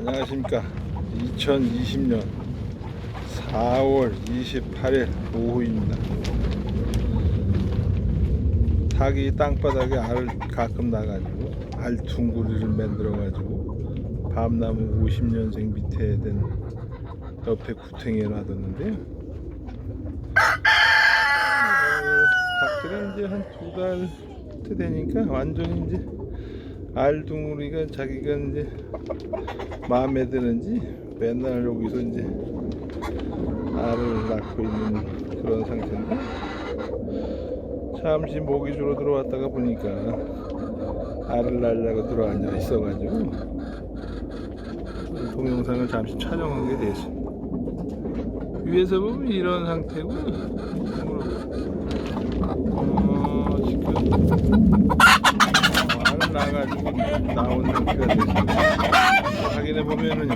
안녕하십니까. 2020년 4월 28일 오후입니다. 닭이 땅바닥에 알을 가끔 나가지고 알퉁구리를 만들어 가지고 밤나무 50년생 밑에 된 옆에 구탱이에 놔뒀는데요 어, 닭들은 이제 한 두달 되니까 완전히 이제 알둥우리가 자기가 이제 마음에 드는지 맨날 여기서 이제 알을 낳고 있는 그런 상태인데 잠시 모기 주러 들어왔다가 보니까 알을 낳으려고 들어앉아 있어가지고 동영상을 잠시 촬영하게 됐습니다. 위에서 보면 이런 상태고 어, 지금 낳아가지고 나온 상태가 됐습니다. 확인해 보면은요.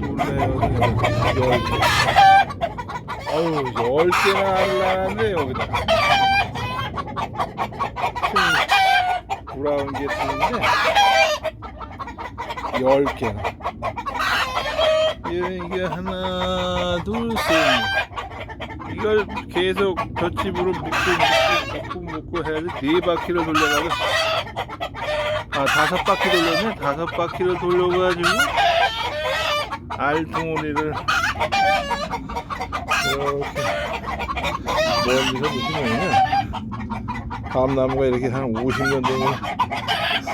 몰라요. 열 개. 아유, 열 개나 낳았네, 여기다. 큰 브라운 게 뜨는데, 열 개나. 이게 하나, 둘, 셋. 이걸 계속 볏짚으로 묶고 묶고 묶고 묶고 해야지 네 바퀴를 돌려가지고. 아 다섯 바퀴 돌렸네? 다섯 바퀴를 돌려가지고 알둥오리를 이렇게 멀리서 보시면은 밤나무가 이렇게 한 50년 되면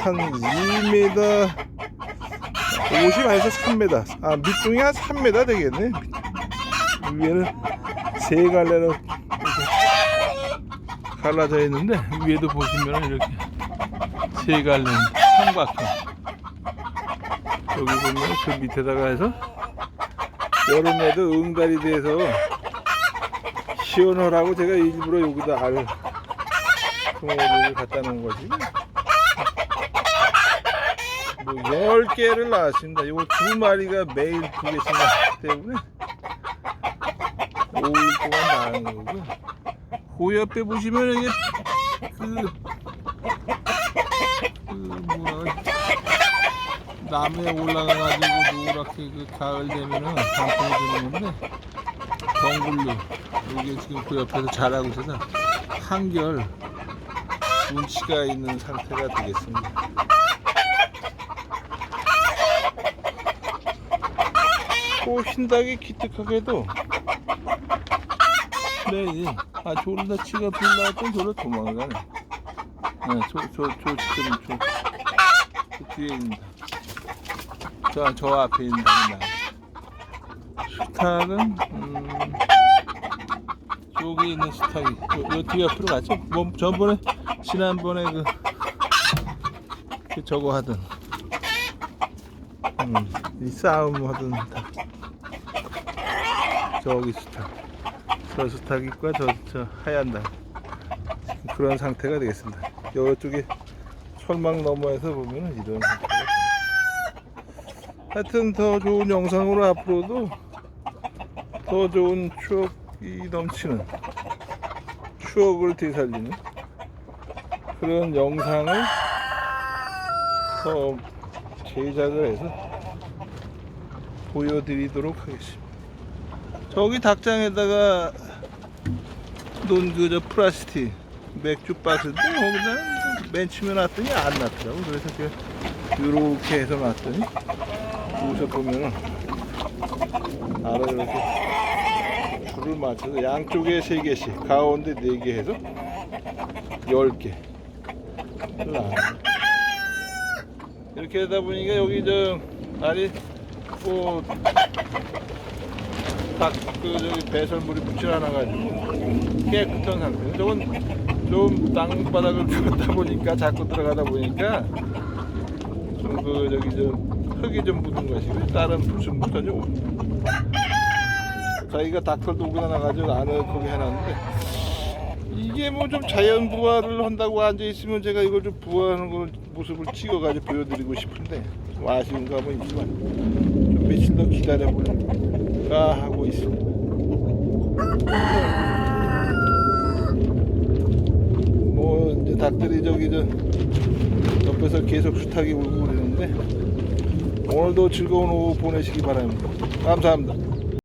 한 2m 50 아니서 3m 아 밑둥이 한 3m 되겠네. 위에는 세 갈래로 갈라져 있는데 위에도 보시면 이렇게 세 갈래 삼각형. 여기 보면 그 밑에다가 해서 여름에도 응달이 돼서 시원하라고 제가 일부러 여기다 알 동호리를 갖다 놓은 거지. 뭐 10개를 낳았습니다. 요거 두 마리가 매일 두 개씩 낳기 때문에 5일 동안 나는 거고 그 옆에 보시면 이게 그, 그 뭐라 나무에 올라가가지고 노랗게 그 가을 되면은 단풍이 드는 건데 덩굴루 이게 지금 그 옆에서 자라고 있어서 한결 운치가 있는 상태가 되겠습니다. 또 흰닭이 기특하게도 네, 아 졸라 치가 불나왔던 저로 도망가네. 네, 저, 저, 저 지금 저, 저 뒤에 있는 저, 저 앞에 있는 닭이 나. 수탉은 음, 저기 있는 수탉이 요, 요뒤 옆으로 갔죠. 뭐 저번에 지난번에 그, 그 저거 하던 음, 이 싸움 하던 닭. 저기 수탉. 저 수탉이과 저, 저 하얀 닭 그런 상태가 되겠습니다. 이쪽에 철망 너머에서 보면 이런 상태가. 하여튼 더 좋은 영상으로 앞으로도 더 좋은 추억이 넘치는 추억을 되살리는 그런 영상을 더 제작을 해서 보여드리도록 하겠습니다. 저기 닭장에다가 논그저 플라스틱 맥주 박스인데 거기다 맨치면 놨더니 안 났더라고 그래서 제가 이렇게 해서 놨더니 여기서 보면은 알을 이렇게 줄을 맞춰서 양쪽에 세 개씩 가운데 네 개 해서 열 개. 이렇게 하다 보니까 여기 저 알이 뭐 닭그 저기 배설물이 묻지 않아가지고 깨끗한 상태. 저건 좀 땅바닥을 긁다 보니까 자꾸 들어가다 보니까 좀 그 저기 저 흙이 좀 묻은 것이고 다른 불순부터 좀 자기가 닭털도 오고 나가지고 안을 거기 해놨는데 이게 뭐 좀 자연 부화를 한다고 앉아 있으면 제가 이걸 좀 부화하는 걸 모습을 찍어가지고 보여드리고 싶은데 좀 아쉬운 감은 있지만 좀 며칠 더 기다려볼까 하고 있습니다. 뭐 이제 닭들이 저기 저 옆에서 계속 수탉이 울고 그러는데 오늘도 즐거운 오후 보내시기 바랍니다. 감사합니다.